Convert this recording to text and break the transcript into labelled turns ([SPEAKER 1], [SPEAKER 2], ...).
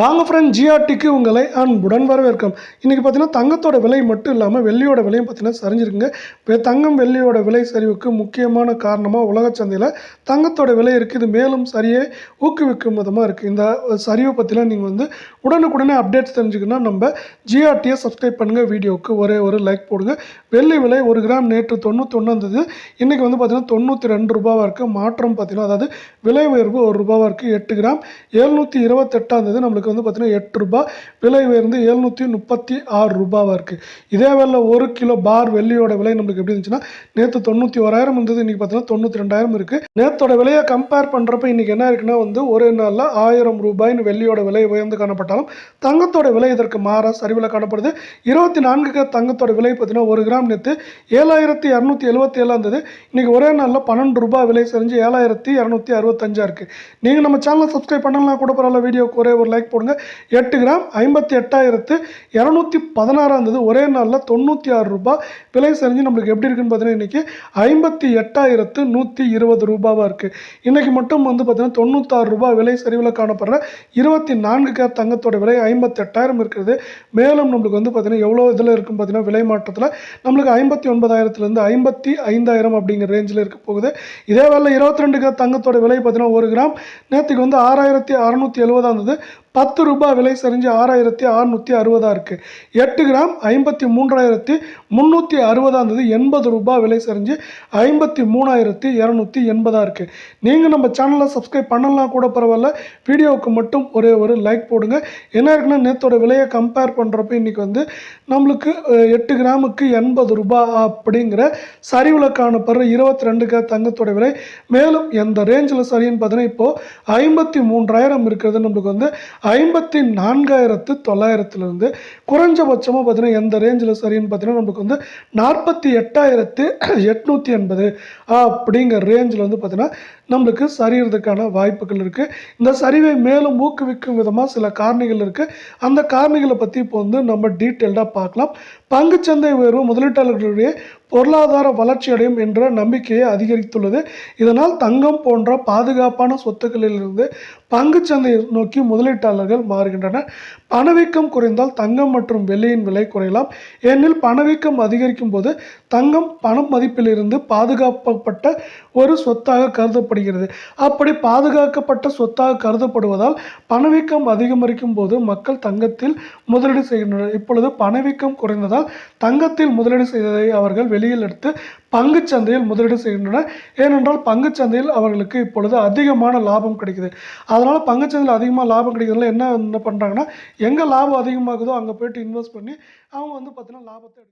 [SPEAKER 1] வாங்க ஃப்ரெண்ட் ஜிஆர்டிக்கு உங்களை அன்புடன் வரவேற்கும் இன்றைக்கி பார்த்தீங்கன்னா தங்கத்தோட விலை மட்டும் இல்லாமல் வெள்ளியோட விலையும் பார்த்தீங்கன்னா சரிஞ்சிருக்குங்க. இப்போ தங்கம் வெள்ளியோட விலை சரிவுக்கு முக்கியமான காரணமாக உலக சந்தையில் தங்கத்தோட விலை இருக்குது இது மேலும் சரியே ஊக்குவிக்கும் விதமாக இருக்குது இந்த சரிவை பற்றிலாம் நீங்கள் வந்து உடனுக்குடனே அப்டேட்ஸ் தெரிஞ்சுக்கணும்னா நம்ம ஜிஆர்டியை சப்ஸ்கிரைப் பண்ணுங்கள் வீடியோவுக்கு ஒரே ஒரு லைக் போடுங்க. வெள்ளி விலை ஒரு கிராம் நேற்று தொண்ணூத்தொன்று இருந்தது. இன்றைக்கி வந்து பார்த்திங்கன்னா தொண்ணூற்றி ரெண்டு ரூபாவாக இருக்குது மாற்றம் பார்த்தீங்கன்னா அதாவது விலை உயர்வு ஒரு ரூபாவாக இருக்குது எட்டு கிராம் எழுநூற்றி இருபத்தெட்டாம் இருந்தது. நம்மளுக்கு வந்து பார்த்திங்கன்னா எட்டு ரூபாய். விலை உயர்ந்து எழுநூற்றி முப்பத்தி ஆறு ரூபாவாக இருக்குது இதே வேலை ஒரு கிலோ பார் வெள்ளியோட விலை நம்மளுக்கு எப்படி இருந்துச்சுன்னா நேற்று தொண்ணூற்றி ஓராயிரம் இருந்தது இன்றைக்கி பார்த்தீங்கன்னா தொண்ணூற்றி ரெண்டாயிரம் இருக்குது நேற்றோட விலையை கம்பேர் பண்ணுறப்ப இன்றைக்கி என்ன இருக்குன்னா வந்து ஒரே நாளில் ஆயிரம் ரூபாய்னு வெள்ளியோட விலை உயர்ந்து காணப்பட்டாலும் தங்கத்தோட விலை இதற்கு மாற சரிவில் காணப்படுது. இருபத்தி நான்குக்கு தங்கத்தோட விலை பார்த்தீங்கன்னா ஒரு கிராம் நேற்று ஏழாயிரத்தி இரநூத்தி எழுபத்தி ஏழாம் இருந்தது. இன்றைக்கி ஒரே நாளில் பன்னெண்டு ரூபாய் விலை செஞ்சு ஏழாயிரத்தி இரநூத்தி அறுபத்தஞ்சா இருக்குது நீங்கள் நம்ம சேனலை சப்ஸ்கிரைப் பண்ணலாம் கூட பரவாயில்ல வீடியோக்கு ஒரே ஒரு லைக் போடுங்க. எட்டு கிராம் ஐம்பத்தி எட்டாயிரத்து இரநூத்தி பதினாறாம் இருந்தது ஒரே நாளில் தொண்ணூற்றி ஆறு ரூபாய். விலை செஞ்சு நம்மளுக்கு எப்படி இருக்குன்னு பார்த்தீங்கன்னா இன்றைக்கி ஐம்பத்தி எட்டாயிரத்து நூற்றி இருபது ரூபாவாக இருக்குது இன்றைக்கி மட்டும் வந்து பார்த்தீங்கன்னா தொண்ணூத்தாறு ரூபாய் விலை சரிவில் காணப்படுற இருபத்தி நான்கு கேர் தங்கத்தோட விலை ஐம்பத்தெட்டாயிரம் இருக்கிறது. மேலும் நம்மளுக்கு வந்து பார்த்தீங்கன்னா எவ்வளோ இதில் இருக்கும் பார்த்தீங்கன்னா விலை மாற்றத்தில் நம்மளுக்கு ஐம்பத்தி ஒன்பதாயிரத்துலேருந்து ஐம்பத்தி ஐந்தாயிரம் அப்படிங்கிற ரேஞ்சில் இருக்க போகுது. இதே வேலை இருபத்தி ரெண்டு கேர் தங்கத்தோட விலை பார்த்தீங்கன்னா ஒரு கிராம் நேற்றுக்கு வந்து ஆறாயிரத்தி அறநூற்றி எழுபதா இருந்தது பத்து ரூபாய் விலை சரிஞ்சு ஆறாயிரத்தி அறநூற்றி அறுபதாக இருக்குது எட்டு கிராம் ஐம்பத்தி மூன்றாயிரத்தி முந்நூற்றி அறுபதாக இருந்தது எண்பது ரூபாய் விலை சரிஞ்சு ஐம்பத்தி மூணாயிரத்தி இரநூத்தி எண்பதாக இருக்குது நீங்கள் நம்ம சேனலை சப்ஸ்கிரைப் பண்ணலாம் கூட பரவாயில்ல. வீடியோவுக்கு மட்டும் ஒரே ஒரு லைக் போடுங்க. என்ன இருக்குன்னா நேற்றோட விலையை கம்பேர் பண்ணுறப்ப இன்றைக்கி வந்து நம்மளுக்கு எட்டு கிராமுக்கு எண்பது ரூபாய் அப்படிங்கிற சரிவில் காணப்படுற இருபத்தி ரெண்டு கிராம் தங்கத்தோட விலை. மேலும் எந்த ரேஞ்சில் சரின்னு பார்த்தீங்கன்னா இப்போது ஐம்பத்தி மூன்றாயிரம் இருக்கிறது. நம்மளுக்கு வந்து ஐம்பத்தி நான்காயிரத்து தொள்ளாயிரத்துலேருந்து குறைஞ்சபட்சமாக பார்த்தீங்கன்னா எந்த ரேஞ்சில் சரின்னு பார்த்தீங்கன்னா நமக்கு வந்து நாற்பத்தி எட்டாயிரத்து எட்நூற்றி எண்பது அப்படிங்கிற ரேஞ்சில் வந்து பார்த்தீங்கன்னா நம்மளுக்கு சரிகிறதுக்கான வாய்ப்புகள் இருக்குது இந்த சரிவை மேலும் ஊக்குவிக்கும் விதமாக சில காரணிகள் இருக்குது அந்த காரணிகளை பற்றி இப்போ வந்து நம்ம டீட்டெயில்டாக பார்க்கலாம். பங்குச்சந்தை உயர்வு முதலீட்டாளர்களுடைய பொருளாதார வளர்ச்சி அடையும் என்ற நம்பிக்கையை அதிகரித்துள்ளது. இதனால் தங்கம் போன்ற பாதுகாப்பான சொத்துக்களிலிருந்து பங்குச்சந்தையை நோக்கி முதலீட்டாளர் முதலீட்டாளர்கள் மாறுகின்றன. பணவீக்கம் குறைந்தால் தங்கம் மற்றும் வெள்ளியின் விலை குறையலாம். ஏனெனில் பணவீக்கம் அதிகரிக்கும் போது தங்கம் பண மதிப்பிலிருந்து பாதுகாக்கப்பட்ட ஒரு சொத்தாக கருதப்படுகிறது. அப்படி பாதுகாக்கப்பட்ட சொத்தாக கருதப்படுவதால் பணவீக்கம் அதிகரிக்கும் போது மக்கள் தங்கத்தில் முதலீடு செய்கின்றனர். இப்பொழுது பணவீக்கம் குறைந்ததால் தங்கத்தில் முதலீடு செய்ததை அவர்கள் வெளியில் எடுத்து பங்குச் சந்தையில் முதலீடு செய்கின்றனர் ஏனென்றால் பங்குச் சந்தையில் அவர்களுக்கு இப்பொழுது அதிகமான லாபம் கிடைக்குது. அதனால் பங்குச்சந்தையில் அதிகமாக லாபம் கிடைக்கிறதுனால என்ன என்ன பண்ணுறாங்கன்னா எங்கே லாபம் அதிகமாகுதோ அங்கே போயிட்டு இன்வெஸ்ட் பண்ணி அவங்க வந்து பார்த்தீங்கன்னா லாபத்தை